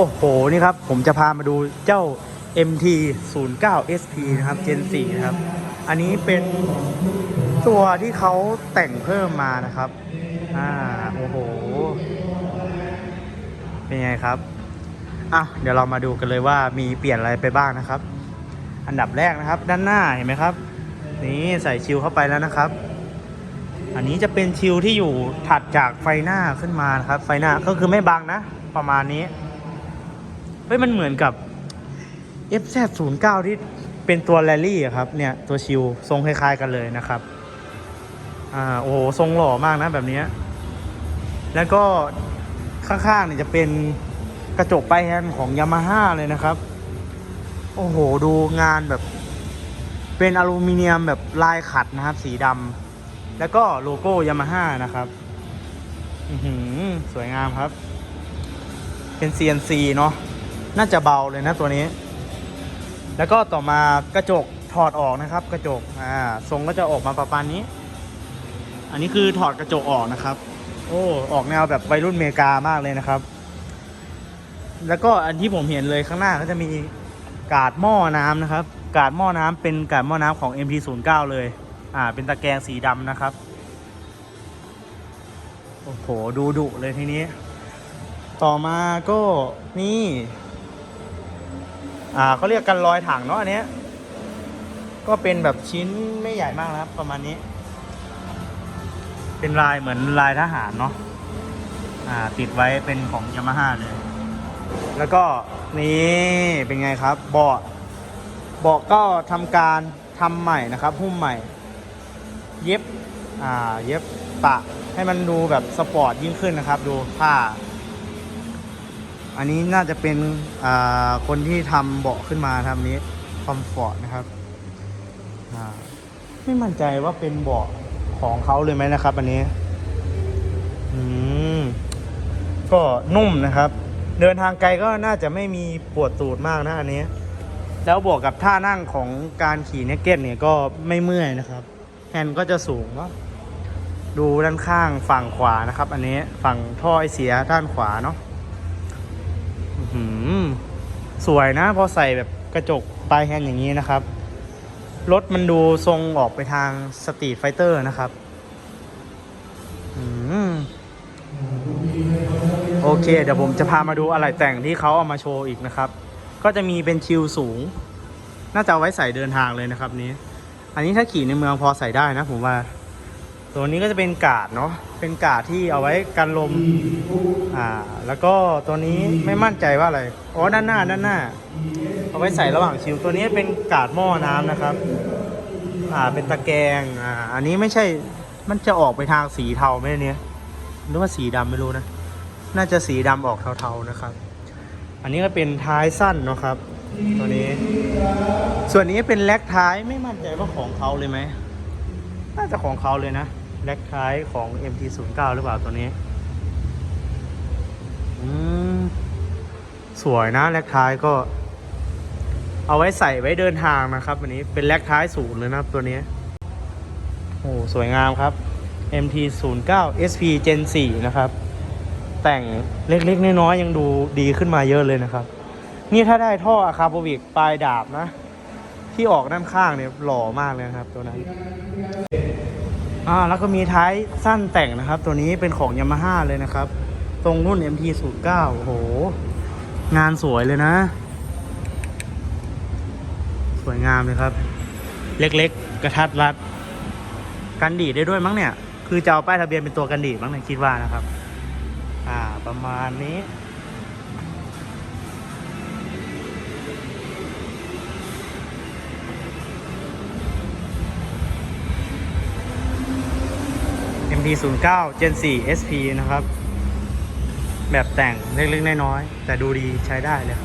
โอ้โห นี่ครับ ผมจะพามาดูเจ้า MT 0 9 SP นะครับ Gen 4 นะครับ อันนี้เป็นตัวที่เขาแต่งเพิ่มมานะครับ อ่า โอ้โห เป็นไงครับ อะ เดี๋ยวเรามาดูกันเลยว่ามีเปลี่ยนอะไรไปบ้างนะครับ อันดับแรกนะครับ ด้านหน้าเห็นไหมครับ นี่ใส่ชิลเข้าไปแล้วนะครับ อันนี้จะเป็นชิลที่อยู่ถัดจากไฟหน้าขึ้นมานะครับ ไฟหน้าก็คือไม่บังนะ ประมาณนี้ เฮ้ยมันเหมือนกับ FZ 0 9 ที่เป็นตัวแรลลี่ครับ เนี่ย ตัวชิลทรงคล้ายๆกันเลยนะครับ อ่าโอ้โหทรงหล่อมากนะแบบนี้ แล้วก็ข้างๆเนี่ยจะเป็นกระจกไปลายแฮนด์ของยามาฮ่าเลยนะครับ โอ้โห ดูงานแบบ เป็นอลูมิเนียมแบบลายขัดนะครับ สีดำแล้วก็โลโก้ยามาฮ่านะครับอือหือสวยงามครับ เป็น CNC เนาะ น่าจะเบาเลยนะตัวนี้ แล้วก็ต่อมากระจกถอดออกนะครับ กระจกอ่าทรงก็จะออกมาประมาณนี้ อันนี้คือถอดกระจกออกนะครับ โอ้ออกแนวแบบวัยรุ่นเมกามากเลยนะครับ แล้วก็อันที่ผมเห็นเลยข้างหน้าก็จะมีกาดหม้อน้ำนะครับ กาดหม้อน้ำเป็นกาดหม้อน้ำของ MT09 เลยอ่าเป็นตะแกรงสีดำนะครับโอ้โหดูดุเลยทีนี้ ต่อมาก็นี่ อ่าเขาเรียกกันรอยถังเนาะอันเนี้ยก็เป็นแบบชิ้นไม่ใหญ่มากนะครับ ประมาณนี้ เป็นลายเหมือนลายทหารเนาะอ่าติดไว้เป็นของยามาฮ่าเลยแล้วก็นี่เป็นไงครับเบาะเบาะก็ทำการทำใหม่นะครับหุ้มใหม่ เย็บอ่าเย็บปะให้มันดูแบบสปอร์ตยิ่งขึ้นนะครับ ดูผ้า อันนี้น่าจะเป็นคนที่ทำเบาะขึ้นมาทำนี้คอมฟอร์ตนะครับไม่มั่นใจว่าเป็นเบาะของเขาเลยไหมนะครับ อันนี้อืมก็นุ่มนะครับ เดินทางไกลก็น่าจะไม่มีปวดตูดมากนะอันนี้ แล้วบวกกับท่านั่งของการขี่เนกเก็ตเนี่ยก็ไม่เมื่อยนะครับแฮนด์ก็จะสูงเนาะดูด้านข้างฝั่งขวานะครับ อันนี้ฝั่งท่อไอเสียด้านขวาเนาะ สวยนะพอใส่แบบกระจกปลายแฮนด์อย่างนี้นะครับ รถมันดูทรงออกไปทางสตรีทไฟเตอร์นะครับโอเค เดี๋ยวผมจะพามาดูอะไรแต่งที่เขาเอามาโชว์อีกนะครับ ก็จะมีเป็นชิลสูง น่าจะเอาไว้ใส่เดินทางเลยนะครับนี้ อันนี้ถ้าขี่ในเมืองพอใส่ได้นะผมว่า ตัวนี้ก็จะเป็นกาดเนาะ เป็นกาดที่เอาไว้กันลม อ่า แล้วก็ตัวนี้ไม่มั่นใจว่าอะไร อ๋อ ด้านหน้า ด้านหน้า เอาไว้ใส่ระหว่างชิลตัวนี้เป็นกาดหม้อน้ำนะครับ อ่า เป็นตะแกรงอ่า อันนี้ไม่ใช่ มันจะออกไปทางสีเทาไหมเนี่ยหรือว่าสีดำไม่รู้นะ น่าจะสีดำออกเทาๆนะครับ อันนี้ก็เป็นท้ายสั้นเนาะครับ ตัวนี้ ส่วนนี้เป็นแล็กท้ายไม่มั่นใจว่าของเขาเลยไหมน่าจะของเขาเลยนะ แล็กท้ายของ MT09 หรือเปล่าตัวนี้ อืม สวยนะแล็กท้ายก็ เอาไว้ใส่ไว้เดินทางนะครับอันนี้เป็นแล็กท้ายสูงเลยนะตัวนี้โอ้สวยงามครับ MT09 SP Gen 4 นะครับ แต่งเล็กๆน้อยๆยังดูดีขึ้นมาเยอะเลยนะครับ นี่ถ้าได้ท่ออะคาโบวิกปลายดาบนะ ที่ออกด้านข้างเนี่ยหล่อมากเลยครับตัวนั้น อ่าแล้วก็มีท้ายสั้นแต่งนะครับ ตัวนี้เป็นของยามาฮ่าเลยนะครับ ตรงรุ่น MT09 โอ้โห งานสวยเลยนะ สวยงามเลยครับ เล็กๆ กระทัดรัด กันดีได้ด้วยมั้งเนี่ย คือจะเอาป้ายทะเบียนเป็นตัวกันดีมั้งเนี่ยคิดว่านะครับ อ่า ประมาณนี้ mp09 Gen 4 SP นะครับ แบบแต่งเล็กๆน้อยๆแต่ดูดีใช้ได้เลย